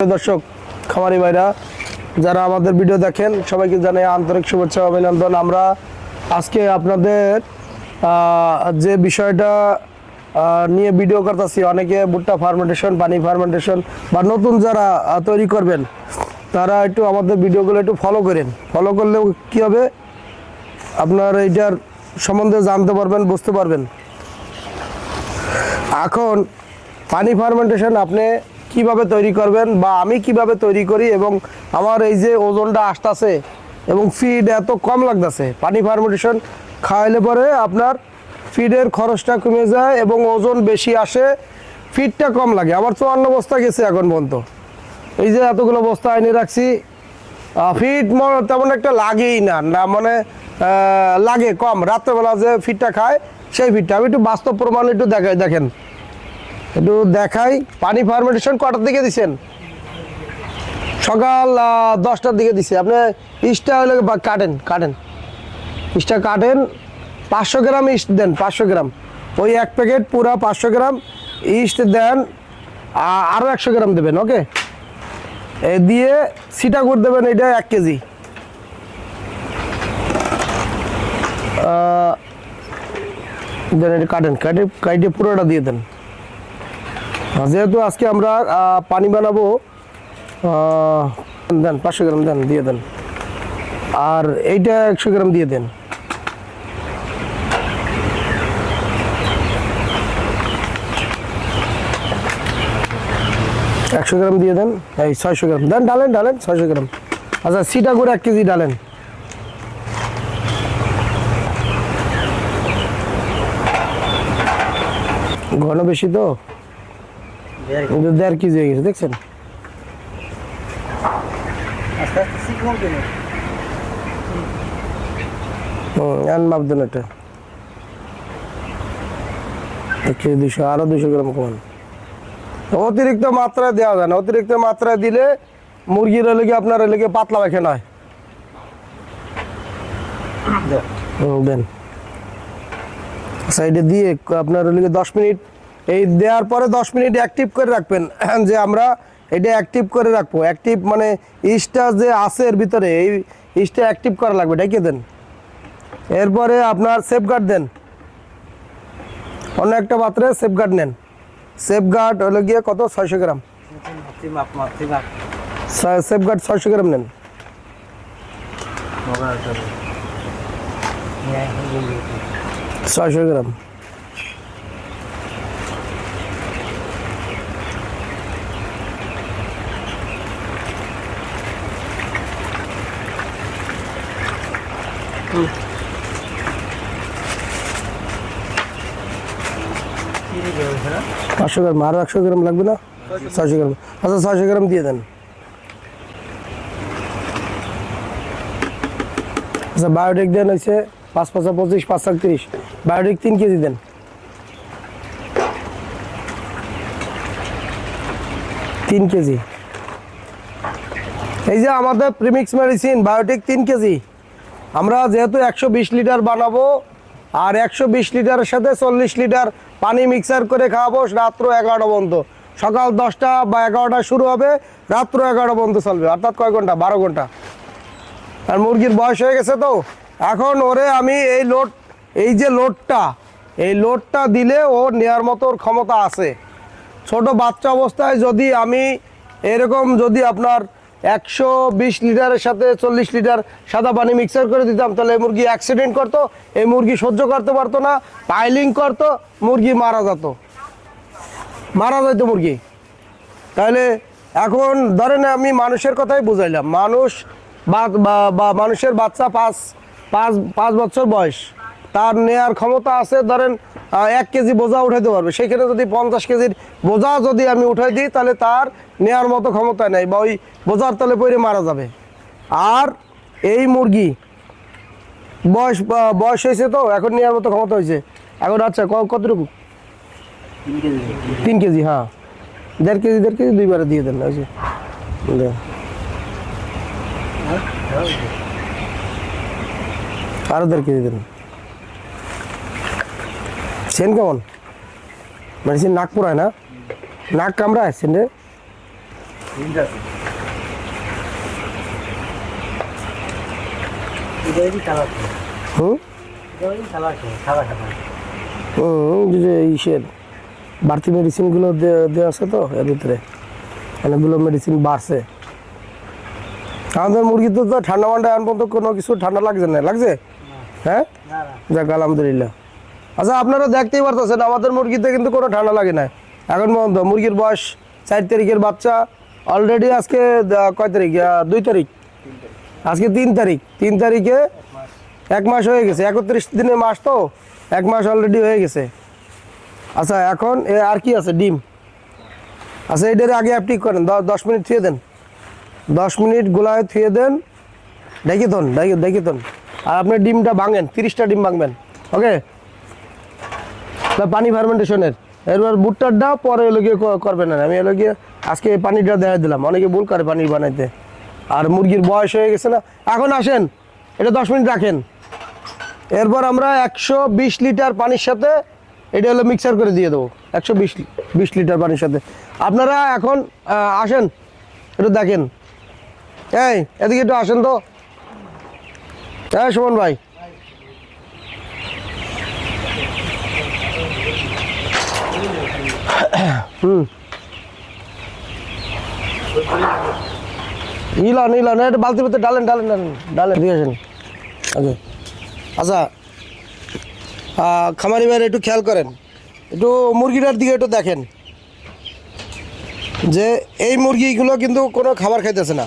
দর্শক, খামারি ভাইরা, যারা আমাদের ভিডিও দেখেন, সবাইকে জানাই আন্তরিক শুভেচ্ছা অভিনন্দন। আমরা আজকে আপনাদের যে বিষয়টা নিয়ে ভিডিও করতেছি, অনেকে ভুট্টা ফার্মেন্টেশন, পানি ফার্মেন্টেশন বা নতুন যারা তৈরি করবেন, তারা একটু আমাদের ভিডিওগুলো একটু ফলো করেন। ফলো করলেও কী হবে? আপনার এইটার সম্বন্ধে জানতে পারবেন, বুঝতে পারবেন। এখন, পানি ফার্মেন্টেশন আপনি কীভাবে তৈরি করবেন বা আমি কীভাবে তৈরি করি এবং আমার এই যে ওজনটা আসতেছে এবং ফিড এত কম লাগতেছে, পানি ফার্মেন্টেশন খাওয়াইলে পরে আপনার ফিডের খরচটা কমে যায় এবং ওজন বেশি আসে ফিডটা কম লাগে। আমার চুয়ান্ন বস্তা গেছে এখন পর্যন্ত। এই যে এতগুলো বস্তা এনে রাখছি। ফিট তেমন একটা লাগেই না না মানে লাগে কম। রাত্রেবেলা যে ফিটটা খায়, সেই ফিটটা আমি একটু বাস্তব প্রমাণ একটু দেখাই, দেখেন। একটু দেখাই। পানি ফার্মেন্টেশন কটার দিকে দিছেন? সকাল দশটার দিকে দিছে। আপনি ইস্টটা হলে কাটেন কাটেন। ইস্টটা কাটেন, পাঁচশো গ্রাম ইস্ট দেন, পাঁচশো গ্রাম। ওই এক প্যাকেট পুরো পাঁচশো গ্রাম ইস্ট দেন আরও একশো গ্রাম দেবেন, ওকে? এ দিয়ে সিটা করে দেবেন, এটা এক কেজি। দেন, এটা কাটেন, কাটে কাটে পুরোটা দিয়ে দেন। যেহেতু আজকে আমরা পানি বানাবো দেন, পাঁচশো গ্রাম দেন, দিয়ে দেন। আর এইটা একশো গ্রাম দিয়ে দেন। একশো গ্রাম দিয়ে দেন, এই ছয়শো গ্রাম। দেন, ডালেন ডালেন, ছয়শো গ্রাম। আচ্ছা সিটা করে এক কেজি ডালেন। ঘন বেশি তো? কিন্তু দেড় কেজি হয়ে গেছে দেখছেন? হুম এন মাপ দেন এটা। এক কেজি দুশো আরও দুশো গ্রাম কমান। অতিরিক্ত মাত্রায় দেওয়া যায় না। অতিরিক্ত মাত্রায় দিলে মুরগির লেগে আপনার লেগে পাতলা বেখে নয়? দেন। সাইডে দিয়ে আপনার লেগে দশ মিনিট এই দেওয়ার পরে দশ মিনিট অ্যাক্টিভ করে রাখবেন। যে আমরা এটা অ্যাক্টিভ করে রাখব। অ্যাক্টিভ মানে ইস্টটা যে আছে এর ভিতরে, এই ইস্টটা অ্যাক্টিভ করা লাগবে ডেকে দেন। এরপরে আপনার সেফগার্ড দেন। অন্য একটা পাত্রে সেফগার্ড নেন। সেফগার্ড হলো গিয়ে কত? ছয়শো গ্রাম। সেফগার্ড ছয়শো গ্রাম নেন। ছয়শো গ্রাম। পাঁচশো গ্রাম আরও একশো গ্রাম লাগবে না? ছয়শো গ্রাম। আচ্ছা ছয়শো গ্রাম দিয়ে দেন। আচ্ছা বায়োটিক দেন হয়েছে পাঁচ পাঁচা পঁচিশ, পাঁচ সাত তিরিশ। বায়োটিক তিন কেজি দেন। তিন কেজি। এই যে আমাদের প্রিমিক্স মেডিসিন, বায়োটিক তিন কেজি। আমরা যেহেতু একশো বিশ লিটার বানাবো আর একশো বিশ লিটারের সাথে চল্লিশ লিটার পানি মিক্সার করে খাওয়াবো রাত্র এগারোটা পর্যন্ত। সকাল দশটা বা এগারোটা শুরু হবে, রাত্র এগারোটা পর্যন্ত চলবে। অর্থাৎ কয় ঘণ্টা? বারো ঘণ্টা। আর মুরগির বয়স হয়ে গেছে তো। এখন ওরে আমি এই লোড, এই যে লোডটা, এই লোডটা দিলে ও নেওয়ার মতো ক্ষমতা আছে। ছোট বাচ্চা অবস্থায় যদি আমি এরকম যদি আপনার একশো বিশ লিটারের সাথে চল্লিশ লিটার সাদা পানি মিক্সার করে দিতাম। তাহলে এই মুরগি অ্যাক্সিডেন্ট করতো, এই মুরগি সহ্য করতে পারতো না পাইলিং করতো, মুরগি মারা যেত। মারা যেত মুরগি। তাহলে এখন ধরেন আমি মানুষের কথাই বুঝাইলাম। মানুষ বা- মানুষের বাচ্চা পাঁচ পাঁচ পাঁচ বছর বয়স। তার নেয়ার ক্ষমতা আছে, ধরেন এক কেজি বোঝা উঠাইতে পারবে। সেখানে যদি পঞ্চাশ কেজির বোঝা যদি আমি উঠাই দিই, তাহলে তার নেয়ার মতো ক্ষমতা নেই বা ওই বোঝার তলে পড়ে মারা যাবে। আর এই মুরগি, বয়স বয়স হয়েছে তো, এখন নেওয়ার মতো ক্ষমতা হয়েছে। এখন আচ্ছা কতটুকু? তিন কেজি হ্যাঁ। দেড় কেজি দেড় কেজি, দুইবারে দিয়ে দেন দেন। আরও দেড় কেজি দেন। সেন কেমন? মেডিসিন নাক পুরায় না? নাক কামড়ায় সেন্টে এই যে ইসের বাড়তি মেডিসিনগুলো দেওয়া আছে তো এর ভিতরে। অনেকগুলো মেডিসিন বাড়ছে। আমাদের মুরগিতে তো ঠান্ডা মান্ডা এখন পর্যন্ত কোনো কিছু ঠান্ডা লাগছে না। লাগছে? হ্যাঁ? যাক আলহামদুলিল্লাহ। আচ্ছা আপনারা দেখতেই পারতেছেন, আমাদের মুরগিতে কিন্তু কোনো ঠান্ডা লাগে না। এখন পর্যন্ত মুরগির বয়স চার তারিখের বাচ্চা অলরেডি আজকে কয় তারিখ? দুই তারিখ। আজকে তিন তারিখ। তিন তারিখে এক মাস হয়ে গেছে। একত্রিশ দিনে মাস তো, এক মাস অলরেডি হয়ে গেছে। আচ্ছা এখন এ আর কি আছে? ডিম। আচ্ছা এটার আগে আপনি করেন। দশ মিনিট থুয়ে দেন। দশ মিনিট গোলায় থুয়ে দেন। দেখি তন দেখি তন আর আপনি ডিমটা ভাঙেন, তিরিশটা ডিম ভাঙবেন। ওকে? পানি ফার্মেন্টেশনের এবার বুটটারটা পরে এলো গিয়ে ক- করবেন না। আমি এলো গিয়ে আজকে পানিটা দেখা দিলাম। অনেকে ভুল করে পানি বানাইতে। আর মুরগির বয়স হয়ে গেছে না। এখন আসেন, এটা দশ মিনিট রাখেন। এরপর আমরা একশো বিশ লিটার পানির সাথে এটা হলো মিক্সার করে দিয়ে দেবো। একশো বিশ বিশ লিটার পানির সাথে। আপনারা এখন আসেন, একটু দেখেন। এই, এদিকে একটু আসেন তো। হ্যাঁ সুমন ভাই। হুম। ইলান ইলান এটা বালতির ভিতরে ডালেন ডালেন ডালেন ডালেন দিয়ে আসেন। আচ্ছা আহ, খামারি ভাইয়ের একটু খেয়াল করেন। একটু মুরগিটার দিকে একটু দেখেন। যে এই মুরগিগুলো কিন্তু কোনো খাবার খাইতেছে না।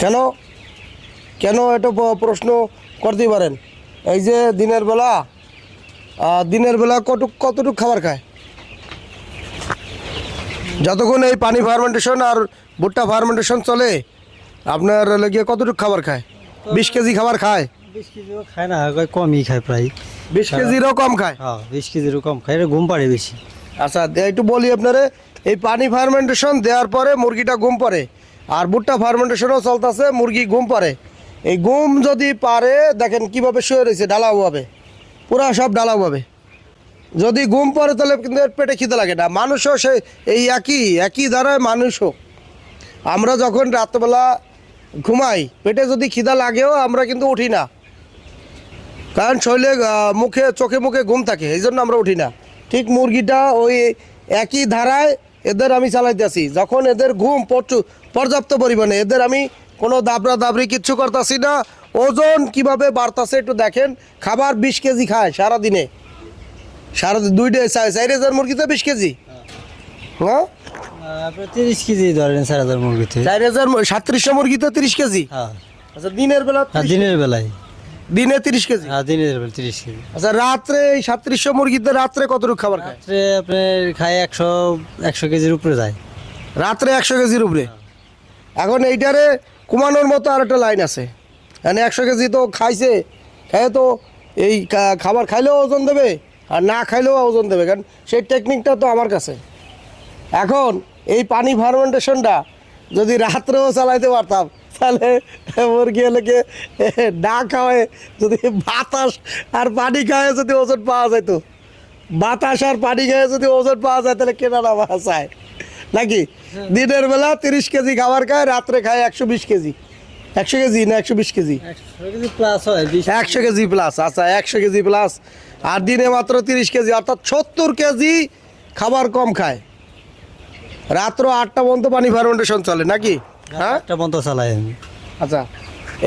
কেন? কেন? এটা প্রশ্ন করতেই পারেন। এই যে দিনের বেলা দিনের বেলা কটুক কতটুক খাবার খায়? যতক্ষণ এই পানি ফার্মেন্টেশন আর ভুট্টা ফার্মেন্টেশন চলে আপনার লেগে কতটুকু খাবার খায়? বিশ কেজি খাবার খায়। বিশ কেজিও খায় না কমই খায় প্রায়। বিশ কেজিরও কম খায়? হ্যাঁ বিশ কেজিরও কম খায় এটা ঘুম পাড়ে বেশি। আচ্ছা একটু বলি আপনারে এই পানি ফার্মেন্টেশন দেওয়ার পরে মুরগিটা ঘুম পড়ে আর ভুট্টা ফার্মেন্টেশনও চলতেছে মুরগি ঘুম পড়ে। এই ঘুম যদি পারে দেখেন কীভাবে শুয়ে রয়েছে ঢালাওভাবে। পুরা সব ঢালাওভাবে যদি ঘুম পড়ে তাহলে কিন্তু এর পেটে খিদে লাগে না। মানুষও সে এই একই একই ধারায় মানুষও আমরা যখন রাত্রবেলা ঘুমাই, পেটে যদি খিদা লাগেও আমরা কিন্তু উঠি না। কারণ শরীরে মুখে, চোখে মুখে ঘুম থাকে, এই জন্য আমরা উঠি না। ঠিক মুরগিটা ওই একই ধারায় এদের আমি চালাইতেছি যখন এদের ঘুম পর্যাপ্ত পরিমাণে, এদের আমি কোনো দাবরা দাবরি কিচ্ছু করতেছি না। ওজন কীভাবে বাড়তাছে একটু দেখেন। খাবার বিশ কেজি খায় সারাদিনে। সারা দুইটা চার হাজার মুরগিতে বিশ কেজি? হ্যাঁ? তিরিশ কেজি ধরেন চার হাজার মুরগিতে। চার হাজার সাতত্রিশশো মুরগিতে তিরিশ কেজি? হ্যাঁ। আচ্ছা দিনের বেলা হ্যাঁ 30 দিনের বেলায়। দিনে তিরিশ কেজি? হ্যাঁ দিনের বেলা তিরিশ কেজি। আচ্ছা রাত্রে এই সাতত্রিশশো মুরগিতে রাত্রে কতটুকু খাবার খায়? রাত্রে আপনার খায় একশো একশো কেজির উপরে যায়। রাত্রে একশো কেজির উপরে? এখন এইটারে কমানোর মতো আর একটা লাইন আছে। মানে একশো কেজি তো খাইছে খায় তো এই খাবার খাইলেও ওজন দেবে আর না খাইলেও ওজন দেবে কারণ সেই টেকনিকটা তো আমার কাছে। এখন এই পানি ফার্মেন্টেশনটা যদি রাত্রেও চালাইতে পারতাম তাহলে মুরগি এলাকে না খাওয়ায় যদি বাতাস আর পানি খাওয়ায় যদি ওজন পাওয়া যেত বাতাস আর পানি খেয়ে যদি ওজন পাওয়া যায় তাহলে কেনা না পাওয়া যায় নাকি দিনের বেলা তিরিশ কেজি খাবার খায় রাত্রে খায় একশো বিশ কেজি। একশো কেজি না একশো বিশ কেজি? একশো কেজি প্লাস একশো কেজি প্লাস আচ্ছা একশো কেজি প্লাস আর দিনে মাত্র তিরিশ কেজি অর্থাৎ সত্তর কেজি খাবার কম খায়। রাত্র আটটা পর্যন্ত পানি ফার্মেন্টেশন চলে নাকি? হ্যাঁ? বন্ধ চালাই আচ্ছা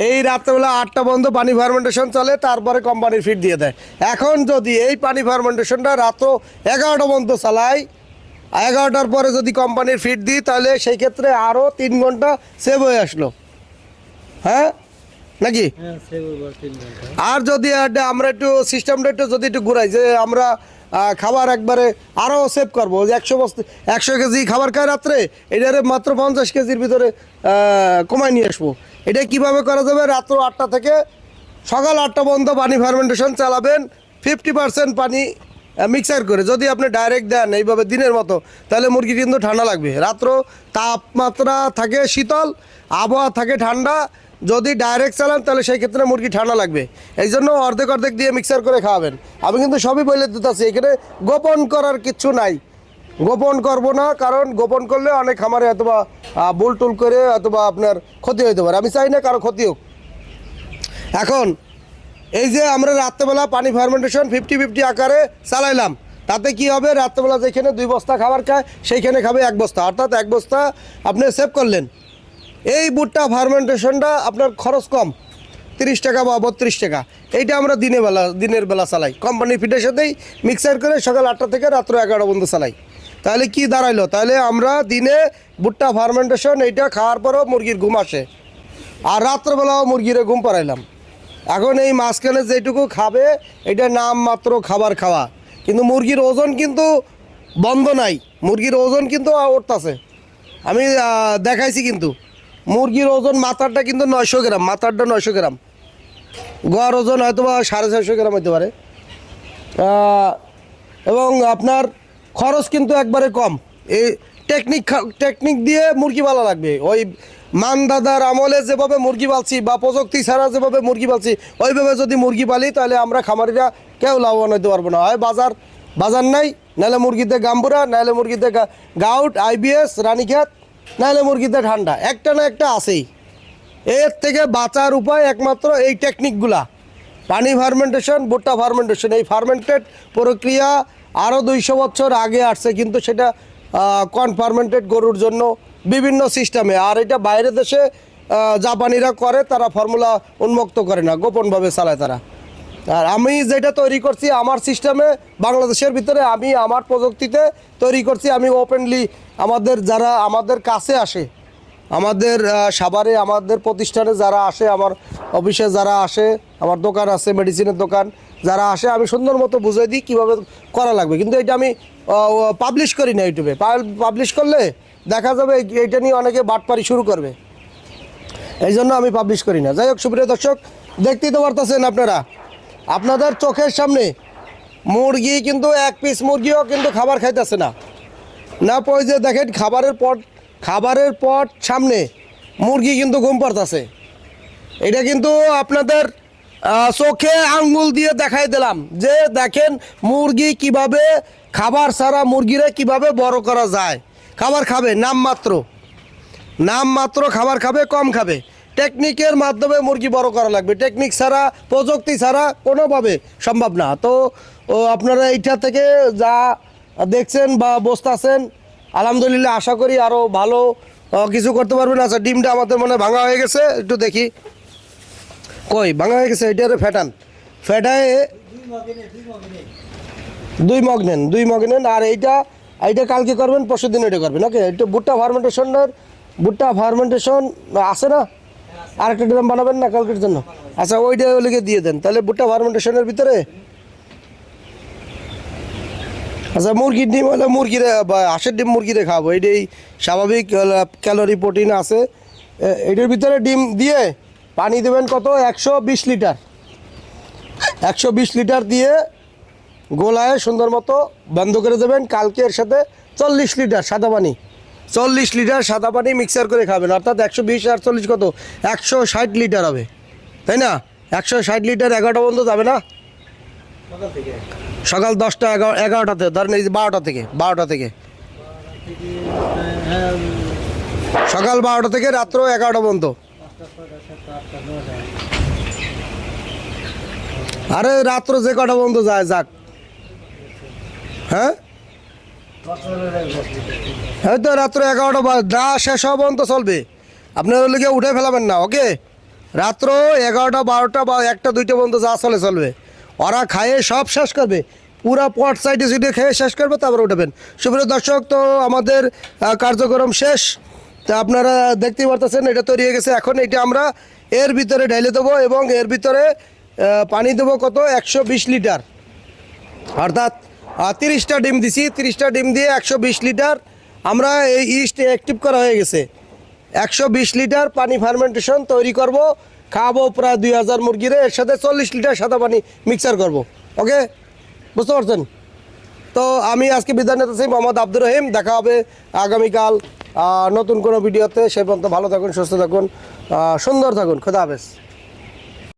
এই রাত্রেবেলা আটটা বন্ধ পানি ফার্মেন্টেশন চলে তারপরে কোম্পানির ফিট দিয়ে দেয়। এখন যদি এই পানি ফার্মেন্টেশনটা রাত্র এগারোটা পর্যন্ত চালায় এগারোটার পরে যদি কোম্পানির ফিট দিই তাহলে সেই ক্ষেত্রে আরও তিন ঘণ্টা সেভ হয়ে আসলো। হ্যাঁ? নাকি? হ্যাঁ আর যদি আমরা একটু সিস্টেমটা একটু যদি একটু ঘুরাই যে আমরা খাবার একবারে আরও সেভ করব যে একশো বস্তা একশো কেজি খাবার খায় রাত্রে এটারে মাত্র পঞ্চাশ কেজির ভিতরে কমায় নিয়ে আসব। এটা কীভাবে করা যাবে? রাত্র আটটা থেকে সকাল আটটা পর্যন্ত পানি ফার্মেন্টেশন চালাবেন ফিফটি পার্সেন্ট পানি মিক্সার করে। যদি আপনি ডাইরেক্ট দেন এইভাবে দিনের মতো তাহলে মুরগি কিন্তু ঠান্ডা লাগবে। রাত্র তাপমাত্রা থাকে শীতল আবহাওয়া থাকে ঠান্ডা যদি ডাইরেক্ট চালান, তাহলে সেই ক্ষেত্রে মুরগি ঠান্ডা লাগবে। এই জন্য অর্ধেক অর্ধেক দিয়ে মিক্সার করে খাওয়াবেন। আমি কিন্তু সবই বলে দিতেছি, এখানে গোপন করার কিচ্ছু নাই। গোপন করব না, কারণ গোপন করলে অনেক খামারে অথবা বুল টুল করে অথবা আপনার ক্ষতি হতে পারে। আমি চাই না কারও ক্ষতি হোক। এখন, এই যে আমরা রাত্রেবেলা পানি ফার্মেন্টেশন ফিফটি ফিফটি আকারে চালাইলাম, তাতে কি হবে? রাত্রেবেলা যেখানে দুই বস্তা খাবার খায়, সেইখানে খাবে এক বস্তা। অর্থাৎ এক বস্তা আপনি সেভ করলেন। এই বুটটা ফার্মেন্টেশনটা আপনার খরচ কম। তিরিশ টাকা বা বত্রিশ টাকা। এইটা আমরা দিনের বেলা দিনের বেলা চালাই। কোম্পানির ফিটের সাথেই মিক্সার করে সকাল আটটা থেকে রাত্র এগারো পর্যন্ত চালাই। তাহলে কি দাঁড়াইলো? তাহলে আমরা দিনে ভুট্টা ফার্মেন্টেশন এইটা খাওয়ার পরও মুরগির ঘুম আসে। আর রাত্রেবেলাও মুরগিরে ঘুম পাড়াইলাম। এখন এই মাঝখানে যেটুকু খাবে এটা নাম মাত্র খাবার খাওয়া। কিন্তু মুরগির ওজন কিন্তু বন্ধ নাই। মুরগির ওজন কিন্তু উঠতেছে। আমি দেখাইছি কিন্তু। মুরগির ওজন মাথারটা কিন্তু নয়শো গ্রাম, মাথারটা নয়শো গ্রাম। গড় ওজন হয়তো বা সাড়ে ছয়শো গ্রাম হতে পারে। এবং আপনার খরচ কিন্তু একবারে কম। এই টেকনিক টেকনিক দিয়ে মুরগি পালা লাগবে। ওই মান দাদার আমলে যেভাবে মুরগি পালছি বা প্রযুক্তি ছাড়া যেভাবে মুরগি পালছি, ওইভাবে যদি মুরগি পালি, তাহলে আমরা খামারিরা কেউ লাভবান হতে পারব না। হয় বাজার বাজার নাই, নাহলে মুরগিতে গাম্বুরা, নাহলে মুরগিতে গাউট আইবিএস রানীক্ষেত। নাহলে মুরগিতে ঠান্ডা। একটা না একটা আছেই। এর থেকে বাঁচার উপায় একমাত্র এই টেকনিকগুলা পানি ফার্মেন্টেশন ভুট্টা ফার্মেন্টেশন এই ফার্মেন্টেড প্রক্রিয়া আরও দুইশো বছর আগে আসছে, কিন্তু সেটা কনফার্মেন্টেড গরুর জন্য বিভিন্ন সিস্টেমে আর এটা বাইরে দেশে জাপানিরা করে, তারা ফর্মুলা উন্মুক্ত করে না, গোপনভাবে চালায় তারা। আর আমি যেটা তৈরি করছি আমার সিস্টেমে বাংলাদেশের ভিতরে আমি আমার প্রযুক্তিতে তৈরি করছি, আমি ওপেনলি আমাদের যারা আমাদের কাছে আসে, আমাদের সাভারে আমাদের প্রতিষ্ঠানে যারা আসে, আমার অফিসে যারা আসে, আমার দোকান আছে মেডিসিনের দোকান যারা আসে, আমি সুন্দর মতো বুঝিয়ে দিই কীভাবে করা লাগবে। কিন্তু এটা আমি পাবলিশ করি না ইউটিউবে। পাবলিশ করলে দেখা যাবে এইটা নিয়ে অনেকে বাটপারি শুরু করবে। এই জন্য আমি পাবলিশ করি না। যাই হোক, সুপ্রিয় দর্শক, দেখতেই তো পারতেছেন আপনারা। আপনাদের চোখের সামনে মুরগি কিন্তু এক পিস মুরগিও কিন্তু খাবার খাইতেছে না। না পয় যে দেখেন, খাবারের পট খাবারের পট সামনে মুরগি কিন্তু ঘুম পারতেছে এটা কিন্তু আপনাদের চোখে আঙ্গুল দিয়ে দেখাই দিলাম যে দেখেন মুরগি কীভাবে খাবার ছাড়া মুরগিরে কীভাবে বড় করা যায়। খাবার খাবে, নামমাত্র। নামমাত্র খাবার খাবে, কম খাবে। টেকনিকের মাধ্যমে মুরগি বড় করা লাগবে। টেকনিক ছাড়া, প্রযুক্তি ছাড়া কোনোভাবে সম্ভব না। তো আপনারা এইটা থেকে যা দেখছেন বা বসতেছেন, আলহামদুলিল্লাহ আশা করি আরও ভালো কিছু করতে পারবেন। আচ্ছা ডিমটা আমাদের মনে ভাঙা হয়ে গেছে, একটু দেখি। কই, ভাঙা হয়ে গেছে এটারে ফেটান। ফেটায় দুই মগ নেন, দুই মগ নেন, আর এইটা এইটা কালকে করবেন পরশু দিন এটা করবেন, ওকে? এটা ভুট্টা ফার্মেন্টেশনের ভুট্টা ফার্মেন্টেশন আছে না? আরেকটা ড্রাম বানাবেন না কালকের জন্য? আচ্ছা ওইটা ওলিকে দিয়ে দেন। তাহলে ভুট্টা ফার্মেন্টেশনের ভিতরে? আচ্ছা মুরগির ডিম হলে মুরগিরে, বা হাঁসের ডিম মুরগিরে খাব। এটাই স্বাভাবিক ক্যালোরি, প্রোটিন আছে। এটার ভিতরে ডিম দিয়ে পানি দেবেন কত? একশো বিশ লিটার। একশো বিশ লিটার দিয়ে গোলায় সুন্দর মতো বন্ধ করে দেবেন। কালকে এর সাথে চল্লিশ লিটার সাদা পানি। চল্লিশ লিটার সাদা পানি মিক্সার করে খাবেন। অর্থাৎ একশো বিশ আর চল্লিশ কত? একশো ষাট লিটার হবে। তাই না? একশো ষাট লিটার এগারোটা পর্যন্ত যাবে না? সকাল দশটা এগারো এগারোটাতে ধরেন এই বারোটা থেকে বারোটা থেকে। সকাল বারোটা থেকে রাত্র এগারোটা পর্যন্ত। আরে রাত্র যে কটা পর্যন্ত যায়, যাক। হ্যাঁ? হয়তো রাত্র এগারোটা না শেষ হওয়া পর্যন্ত চলবে। আপনার লিগে উঠে ফেলাবেন না, ওকে? রাত্র এগারোটা, বারোটা বা একটা, দুইটা পর্যন্ত যা চলে চলবে। ওরা খায়ে সব শেষ করবে। পুরা পট সাইডে সিটে খেয়ে শেষ করবে, তারপর উঠবেন। সুপ্রিয় দর্শক, তো আমাদের কার্যক্রম শেষ। তা আপনারা দেখতেই পারতেছেন, এটা তৈরি হয়ে গেছে। এখন এটা আমরা এর ভিতরে ঢেলে দেবো এবং এর ভিতরে পানি দেবো কত? একশো বিশ লিটার। অর্থাৎ তিরিশটা ডিম দিছি, তিরিশটা ডিম দিয়ে একশো বিশ লিটার আমরা এই ইস্ট অ্যাক্টিভ করা হয়ে গেছে। একশো বিশ লিটার পানি ফার্মেন্টেশন তৈরি করব, খাব প্রায় দুই হাজার মুরগিরে, এর সাথে চল্লিশ লিটার সাদা পানি মিক্সার করব। ওকে? বুঝতে পারছেন? তো আমি আজকে বিদায় নিতেছি মোহাম্মদ আব্দুর রহিম। দেখা হবে আগামীকাল নতুন কোনো ভিডিওতে। সে পর্যন্ত ভালো থাকুন, সুস্থ থাকুন সুন্দর থাকুন। খোদা হাফেজ।